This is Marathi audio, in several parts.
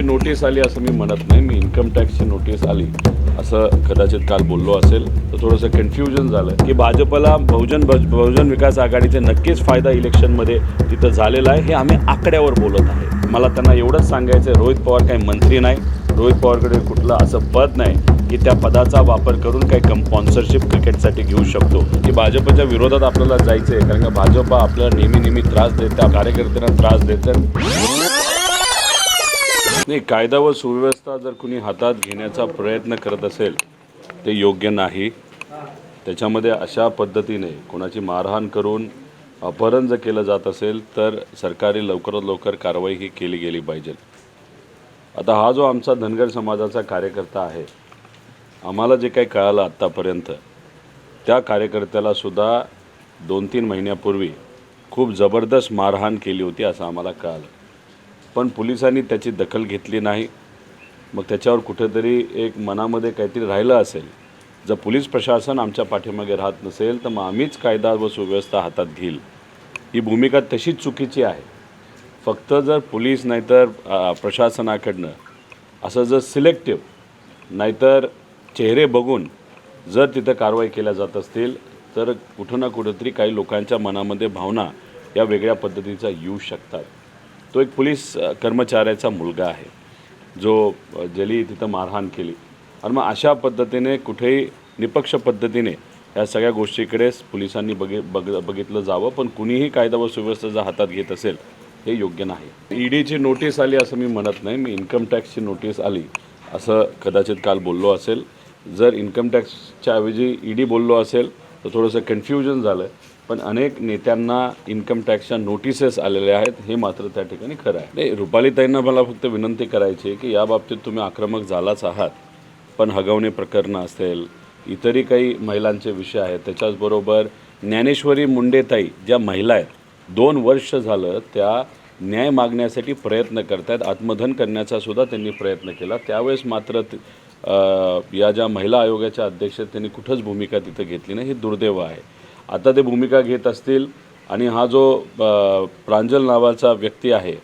टॅक्सची नोटीस आली असं मी म्हणत नाही. मी इन्कम टॅक्सची नोटीस आली. असं कदाचित काल बोललो असेल. तर थोडंसं कन्फ्युजन झालं की भाजपला बहुजन बहुजन विकास आघाडीचे नक्कीच फायदा इलेक्शनमध्ये तिथं झालेला आहे हे आम्ही आकड्यावर बोलत आहे. मला त्यांना एवढंच सांगायचं आहे रोहित पवार काही मंत्री नाही. रोहित पवारकडे कुठलं असं पद नाही की त्या पदाचा वापर करून काही कम स्पॉन्सरशिप क्रिकेटसाठी घेऊ शकतो. की भाजपच्या विरोधात आपल्याला जायचं आहे कारण का भाजप आपल्याला नेहमी नेहमी त्रास देत त्या कार्यकर्त्यांना त्रास देतात नाही कायदा व सुव्यवस्था जर कुणी हातात घेण्याचा प्रयत्न करत असेल ते योग्य नाही. त्याच्यामध्ये अशा पद्धतीने कोणाची मारहाण करून अपहरण जर केलं जात असेल तर सरकारी लवकरात लवकर कारवाई ही केली गेली पाहिजे. आता हा जो आमचा धनगर समाजाचा कार्यकर्ता आहे आम्हाला जे काही कळालं आत्तापर्यंत त्या कार्यकर्त्याला सुद्धा दोन तीन महिन्यापूर्वी खूप जबरदस्त मारहाण केली होती असं आम्हाला कळालं. पण पोलिसांनी त्याची दखल घेतली नाही. मग त्याच्यावर कुठेतरी एक मनामध्ये काहीतरी राहिलं असेल. जर पोलीस प्रशासन आमच्या पाठीमागे राहत नसेल तर मग आम्हीच कायदा व सुव्यवस्था हातात घेईल. ही भूमिका तशीच चुकीची आहे. फक्त जर पोलीस नाहीतर प्रशासनाकडनं असं जर सिलेक्टिव्ह नाहीतर चेहरे बघून जर तिथं कारवाई केल्या जात असतील तर कुठं ना कुठंतरी काही लोकांच्या मनामध्ये भावना या वेगळ्या पद्धतीचा येऊ शकतात. तो एक पोलीस कर्मचाऱ्याचा मुलगा आहे. जो जली ज्याली तिथं मारहाण केली. आणि मग अशा पद्धतीने कुठेही निपक्ष पद्धतीने या सगळ्या गोष्टीकडे पोलिसांनी बघि बघ बघितलं जावं. पण कुणीही कायदा व सुव्यवस्था जर हातात घेत असेल हे योग्य नाही. ईडीची नोटीस आली असं मी म्हणत नाही. मी इन्कम टॅक्सची नोटीस आली असं कदाचित काल बोललो असेल. जर इन्कम टॅक्सच्या ऐवजी ईडी बोललो असेल तर थोडंसं कन्फ्युजन झालं. पण अनेक नेत्यांना इन्कम टॅक्सच्या नोटिसेस आलेल्या आहेत हे मात्र त्या ठिकाणी खरं आहे. नाही रुपालीताईंना मला फक्त विनंती करायची आहे की या बाबतीत तुम्ही आक्रमक झालाच आहात पण हगवणे प्रकरणं असेल इतरही काही महिलांचे विषय आहेत त्याच्याचबरोबर ज्ञानेश्वरी मुंडेताई ज्या महिला आहेत दोन वर्ष झालं त्या न्याय मागण्यासाठी प्रयत्न करत आहेत आत्मधन करण्याचा सुद्धा त्यांनी प्रयत्न केला. त्यावेळेस मात्र या ज्या महिला आयोगाच्या अध्यक्ष त्यांनी कुठंच भूमिका तिथं घेतली नाही हे दुर्दैव आहे. आता ते भूमिका घेत असतील आणि हा जो प्रांजल नावाचा व्यक्ती आहे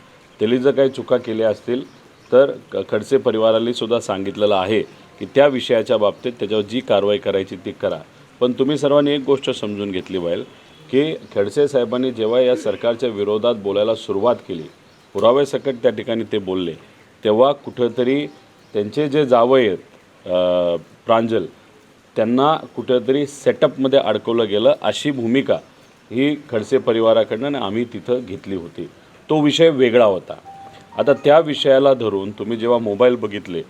त्याने जर काही चुका केल्या असतील तर क- खडसे परिवाराला सुद्धा सांगितलेलं आहे की त्या विषयाच्या बाबतीत त्याच्यावर जी कारवाई करायची ती करा. पण तुम्ही सर्वांनी एक गोष्ट समजून घेतली पाहिजे की खडसे साहेबांनी जेव्हा या सरकारच्या विरोधात बोलायला सुरुवात केली पुराव्यासकट त्या ठिकाणी ते बोलले तेव्हा कुठंतरी त्यांचे जे जावं आहेत प्रांजल त्यांना कुठंतरी सेटअपमध्ये अडकवलं गेलं अशी भूमिका ही खडसे परिवाराकडनं आणि आम्ही तिथं घेतली होती. तो विषय वेगळा होता. आता त्या विषयाला धरून तुम्ही जेव्हा मोबाईल बघितले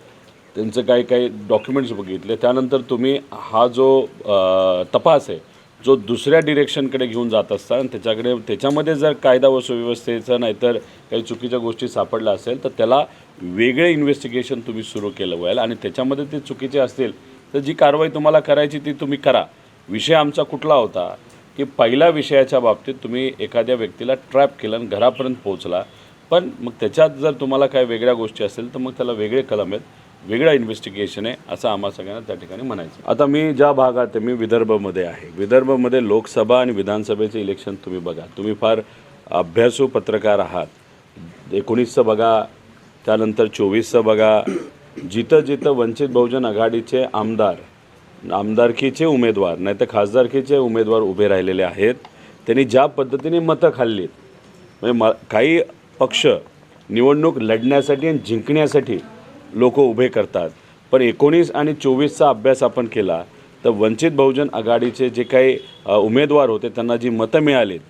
त्यांचं काही काही डॉक्युमेंट्स बघितले त्यानंतर तुम्ही हा जो तपास आहे जो दुसऱ्या डिरेक्शनकडे घेऊन जात असता आणि त्याच्याकडे त्याच्यामध्ये जर कायदा व सुव्यवस्थेचं नाहीतर काही चुकीच्या गोष्टी सापडल्या असेल तर त्याला वेगळे इन्व्हेस्टिगेशन तुम्ही सुरू केलं व्हायला आणि त्याच्यामध्ये ते चुकीचे असतील तर जी कारवाई तुम्हाला करायची ती तुम्ही करा. विषय आमचा कुठला होता की पहिल्या विषयाच्या बाबतीत तुम्ही एखाद्या व्यक्तीला ट्रॅप केलं आणि घरापर्यंत पोहोचला. पण मग त्याच्यात जर तुम्हाला काही वेगळ्या गोष्टी असेल तर मग त्याला वेगळे कलम आहेत वेगळं इन्व्हेस्टिगेशन आहे असं आम्हा सगळ्यांना त्या ठिकाणी म्हणायचं. आता मी ज्या भागात आहे मी विदर्भमध्ये आहे. विदर्भमध्ये लोकसभा आणि विधानसभेचे इलेक्शन तुम्ही बघा. तुम्ही फार अभ्यासू पत्रकार आहात. एकोणीसचं बघा त्यानंतर चोवीसचं बघा जिथं जिथं वंचित बहुजन आघाडीचे आमदार आमदारकीचे उमेदवार नाही तर खासदारकीचे उमेदवार उभे राहिलेले आहेत त्यांनी ज्या पद्धतीने मतं खाल्लीत म्हणजे म काही पक्ष निवडणूक लढण्यासाठी आणि जिंकण्यासाठी लोक उभे करतात. पण एकोणीस आणि चोवीसचा अभ्यास आपण केला तर वंचित बहुजन आघाडीचे जे काही उमेदवार होते त्यांना जी मतं मिळालीत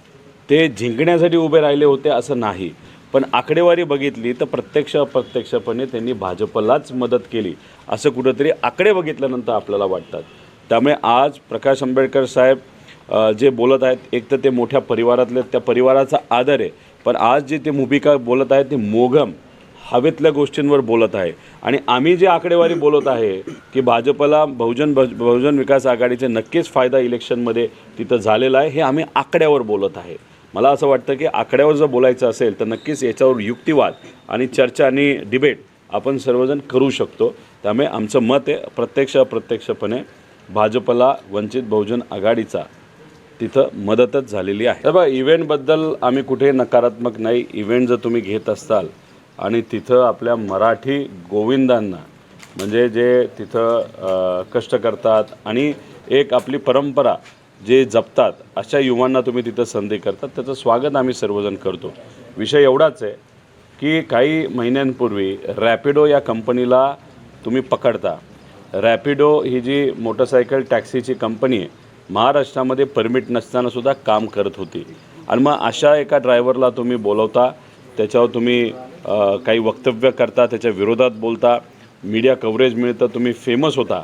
ते जिंकण्यासाठी उभे राहिले होते असं नाही. पण आकडेवारी बघितली तर प्रत्यक्ष अप्रत्यक्षपणे त्यांनी भाजपलाच मदत केली असं कुठंतरी आकडे बघितल्यानंतर आपल्याला वाटतात. त्यामुळे आज प्रकाश आंबेडकर साहेब जे बोलत आहेत एक तर ते मोठ्या परिवारातले त्या परिवाराचा आदर आहे पण आज जे ते भूमिका बोलत आहेत ते मोघम हवेतल्या गोष्टींवर बोलत आहे. आणि आम्ही जे आकडेवारी बोलत आहे की भाजपला बहुजन बहुजन विकास आघाडीचे नक्कीच फायदा इलेक्शनमध्ये तिथं झालेला आहे हे आम्ही आकड्यावर बोलत आहे. मला असं वाटतं की आकड्यावर जर बोलायचं असेल तर नक्कीच याच्यावर युक्तिवाद आणि चर्चा आणि डिबेट आपण सर्वजण करू शकतो. त्यामुळे आमचं मत आहे प्रत्यक्ष अप्रत्यक्षपणे भाजपला वंचित बहुजन आघाडीचा तिथं मदतच झालेली आहे. तर बघा इव्हेंटबद्दल आम्ही कुठे नकारात्मक नाही. इव्हेंट जर तुम्ही घेत असाल आणि तिथं आपल्या मराठी गोविंदांना म्हणजे जे तिथं कष्ट करतात आणि एक आपली परंपरा जे जपतात अशा युवांना तुम्ही तिथं संधी करतात. त्याचं स्वागत आम्ही सर्वजण करतो. विषय एवढाच आहे की काही महिन्यांपूर्वी रॅपिडो या कंपनीला तुम्ही पकडता. रॅपिडो ही जी मोटरसायकल टॅक्सीची कंपनी आहे महाराष्ट्रामध्ये परमिट नसतानासुद्धा काम करत होती. आणि मग अशा एका ड्रायव्हरला तुम्ही बोलवता त्याच्यावर तुम्ही काही वक्तव्य करता त्याच्या विरोधात बोलता मीडिया कव्हरेज मिळतं तुम्ही फेमस होता.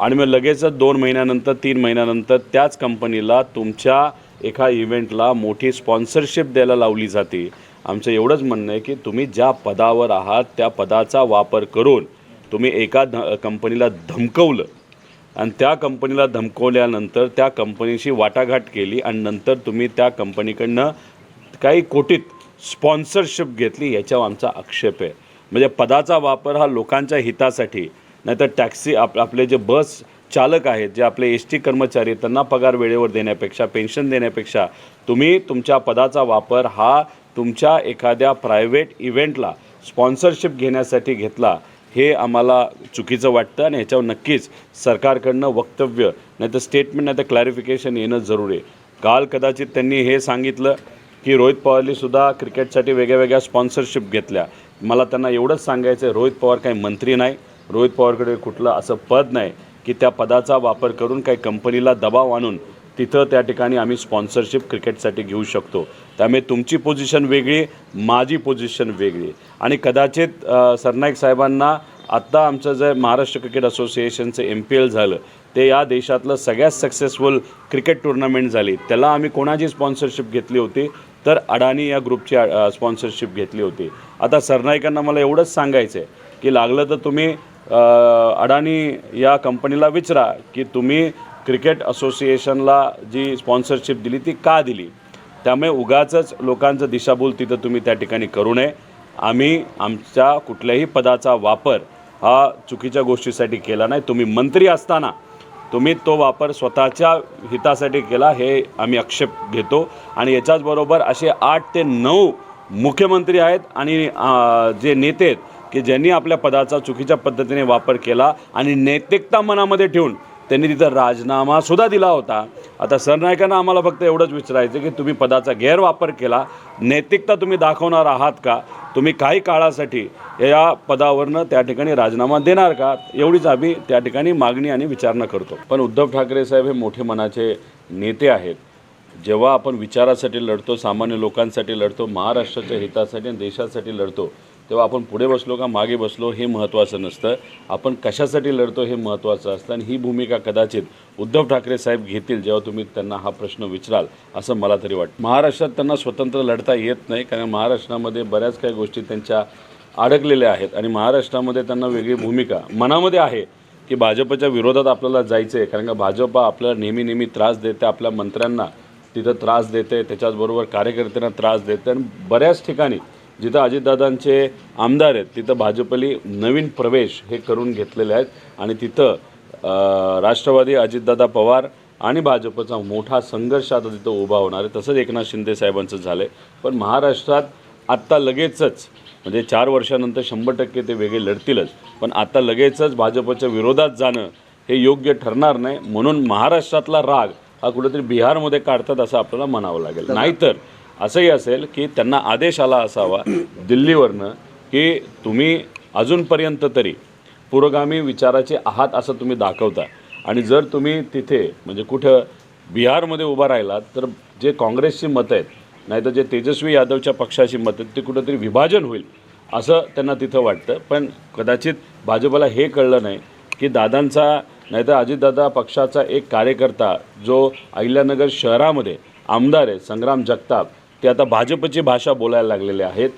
आणि मग लगेचच दोन महिन्यानंतर तीन महिन्यानंतर त्याच कंपनीला तुमच्या एका इव्हेंटला मोठी स्पॉन्सरशिप द्यायला लावली जाते. आमचं एवढंच म्हणणं आहे की तुम्ही ज्या पदावर आहात त्या पदाचा वापर करून तुम्ही एका ध कंपनीला धमकवलं. आणि त्या कंपनीला धमकवल्यानंतर त्या कंपनीशी वाटाघाट केली आणि नंतर तुम्ही त्या कंपनीकडनं काही कोटीत स्पॉन्सरशिप घेतली याच्यावर आमचा आक्षेप आहे. म्हणजे पदाचा वापर हा लोकांच्या हितासाठी नाहीतर टॅक्सी आप आपले जे बस चालक आहेत जे आपले एस टी कर्मचारी त्यांना पगार वेळेवर देण्यापेक्षा पेन्शन देण्यापेक्षा तुम्ही तुमच्या पदाचा वापर हा तुमच्या एखाद्या प्रायव्हेट इव्हेंटला स्पॉन्सरशिप घेण्यासाठी घेतला हे आम्हाला चुकीचं वाटतं आणि ह्याच्यावर नक्कीच सरकारकडनं वक्तव्य नाही तर स्टेटमेंट नाही तर क्लॅरिफिकेशन येणं जरुरी आहे. काल कदाचित त्यांनी हे सांगितलं की रोहित पवारलीसुद्धा क्रिकेटसाठी वेगळ्या वेगळ्या स्पॉन्सरशिप घेतल्या. मला त्यांना एवढंच सांगायचं आहे रोहित पवार काही मंत्री नाही. रोहित पवारकडे कुठलं असं पद नाही की त्या पदाचा वापर करून काही कंपनीला दबाव आणून तिथं त्या ठिकाणी आम्ही स्पॉन्सरशिप क्रिकेटसाठी घेऊ शकतो. त्यामुळे तुमची पोझिशन वेगळी माझी पोझिशन वेगळी. आणि कदाचित सरनाईक साहेबांना आत्ता आमचं जे महाराष्ट्र क्रिकेट असोसिएशनचं एम पी एल झालं ते या देशातलं सगळ्यात सक्सेसफुल क्रिकेट टुर्नामेंट झाली. त्याला आम्ही कोणाची स्पॉन्सरशिप घेतली होती? तर अडाणी या ग्रुपची स्पॉन्सरशिप घेतली होती. आता सरनाईकांना मला एवढंच सांगायचं आहे की लागलं तर तुम्ही अडाणी या कंपनीला विचारा की तुम्ही क्रिकेट असोसिएशनला जी स्पॉन्सरशिप दिली ती का दिली? त्यामुळे उगाचच लोकांचं दिशाभूल तिथं तुम्ही त्या ठिकाणी करू नये. आम्ही आमच्या कुठल्याही पदाचा वापर हा चुकीच्या गोष्टीसाठी केला नाही. तुम्ही मंत्री असताना तुम्ही तो वापर स्वतःच्या हितासाठी केला हे आम्ही आक्षेप घेतो. आणि याच्याचबरोबर असे आठ ते नऊ मुख्यमंत्री आहेत आणि जे नेते आहेत की ज्यांनी आपल्या पदाचा चुकीच्या पद्धतीने वापर केला आणि नैतिकता मनामध्ये ठेवून त्यांनी तिथं राजीनामा सुद्धा दिला होता. आता सरनायकांना आम्हाला फक्त एवढंच विचारायचं की तुम्ही पदाचा गैरवापर केला नैतिकता तुम्ही दाखवणार आहात का? तुम्ही काही काळासाठी या पदावरनं त्या ठिकाणी राजीनामा देणार का? एवढीच आम्ही त्या ठिकाणी मागणी आणि विचारणा करतो. पण उद्धव ठाकरे साहेब हे मोठे मनाचे नेते आहेत. जेव्हा आपण विचारासाठी लढतो सामान्य लोकांसाठी लढतो महाराष्ट्राच्या हितासाठी आणि देशासाठी लढतो तेव्हा आपण पुढे बसलो का मागे बसलो हे महत्त्वाचं नसतं. आपण कशासाठी लढतो हे महत्त्वाचं असतं आणि ही भूमिका कदाचित उद्धव ठाकरे साहेब घेतील जेव्हा तुम्ही त्यांना हा प्रश्न विचाराल असं मला तरी वाटतं. महाराष्ट्रात त्यांना स्वतंत्र लढता येत नाही कारण महाराष्ट्रामध्ये बऱ्याच काही गोष्टी त्यांच्या अडकलेल्या आहेत आणि महाराष्ट्रामध्ये त्यांना वेगळी भूमिका मनामध्ये आहे की भाजपच्या विरोधात आपल्याला जायचं आहे कारण का भाजप आपल्याला नेहमी नेहमी त्रास देते आपल्या मंत्र्यांना तिथं त्रास देते त्याच्याचबरोबर कार्यकर्त्यांना त्रास देते आणि बऱ्याच ठिकाणी जिथं अजितदादांचे आमदार आहेत तिथं भाजपली नवीन प्रवेश हे करून घेतलेले आहेत आणि तिथं राष्ट्रवादी अजितदादा पवार आणि भाजपचा मोठा संघर्ष आता तिथं उभा होणार आहे. तसंच एकनाथ शिंदे साहेबांचं झालं आहे पण महाराष्ट्रात आत्ता लगेचच म्हणजे चार वर्षानंतर शंभर टक्के ते वेगळे लढतीलच. पण आता लगेचच भाजपच्या विरोधात जाणं हे योग्य ठरणार नाही. म्हणून महाराष्ट्रातला राग हा कुठेतरी बिहारमध्ये काढतात असं आपल्याला म्हणावं लागेल. नाहीतर असंही असेल की त्यांना आदेश आला असावा दिल्लीवरनं की तुम्ही अजूनपर्यंत तरी पुरोगामी विचाराचे आहात असं तुम्ही दाखवता. आणि जर तुम्ही तिथे म्हणजे कुठं बिहारमध्ये उभा राहिलात तर जे काँग्रेसची मतं आहेत नाहीतर जे तेजस्वी यादवच्या पक्षाची मतं आहेत ते कुठंतरी विभाजन होईल असं त्यांना तिथं वाटतं. पण कदाचित भाजपला हे कळलं नाही की दादांचा नाहीतर अजितदादा पक्षाचा एक कार्यकर्ता जो अहिल्यानगर शहरामध्ये आमदार आहे संग्राम जगताप ते आता भाजपची भाषा बोलायला लागलेले आहेत.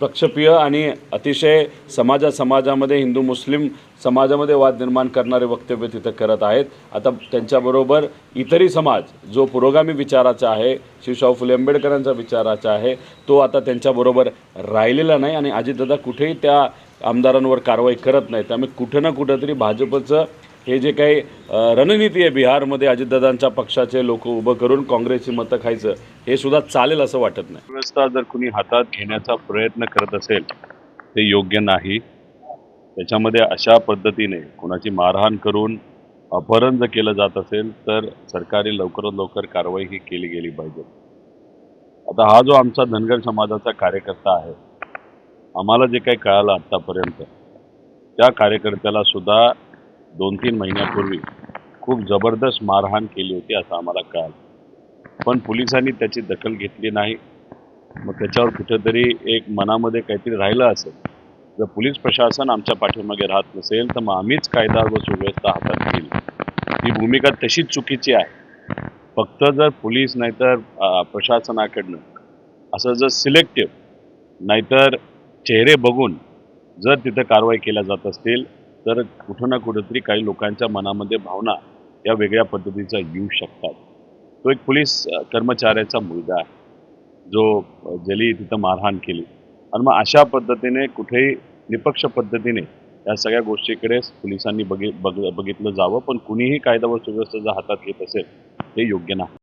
पक्षप्रिय आणि अतिशय समाजा समाजामध्ये हिंदू मुस्लिम समाजामध्ये वाद निर्माण करणारे वक्तव्य तिथं करत आहेत. आता त्यांच्याबरोबर इतरही समाज जो पुरोगामी विचाराचा आहे शिवशाहू फुले आंबेडकरांचा विचाराचा आहे तो आता त्यांच्याबरोबर राहिलेला नाही आणि अजितदादा कुठेही त्या आमदारांवर कारवाई करत नाही त्यामुळे कुठं ना कुठंतरी भाजपचं हे जे काही रणनीती आहे बिहारमध्ये अजितदादांच्या पक्षाचे लोक उभं करून काँग्रेसची मतं खायचं हे सुद्धा चालेल असं वाटत नाही. व्यवस्था जर कुणी हातात घेण्याचा प्रयत्न करत असेल ते योग्य नाही. त्याच्यामध्ये अशा पद्धतीने कुणाची मारहाण करून अपहरण जर केलं जात असेल तर सरकारी लवकरात लवकर कारवाई ही केली गेली पाहिजे. आता हा जो आमचा धनगर समाजाचा कार्यकर्ता आहे आम्हाला जे काही कळालं आत्तापर्यंत त्या कार्यकर्त्याला सुद्धा दोन तीन महिन्यापूर्वी खूप जबरदस्त मारहाण केली होती असं आम्हाला कळालं. पण पोलिसांनी त्याची दखल घेतली नाही. मग त्याच्यावर कुठेतरी एक मनामध्ये काहीतरी राहिलं असेल. जर पोलीस प्रशासन आमच्या पाठीमागे राहत नसेल तर मग आम्हीच कायदा व सुव्यवस्था हातात घेईल. ही भूमिका तशीच चुकीची आहे. फक्त जर पोलीस नाहीतर प्रशासनाकडनं असं जर सिलेक्टिव्ह नाहीतर चेहरे बघून जर तिथं कारवाई केल्या जात असतील तर कुठं ना कुठंतरी काही लोकांच्या मनामध्ये भावना या वेगळ्या पद्धतीचा येऊ शकतात. तो एक पोलीस कर्मचाऱ्याचा मुलगा आहे. जो जली तिथं मारहाण केली. आणि मग अशा पद्धतीने कुठेही निपक्ष पद्धतीने या सगळ्या गोष्टीकडे पोलिसांनी बघि बघ बघितलं जावं. पण कुणीही कायदा व सुव्यवस्था जर हातात घेत असेल ते योग्य नाही.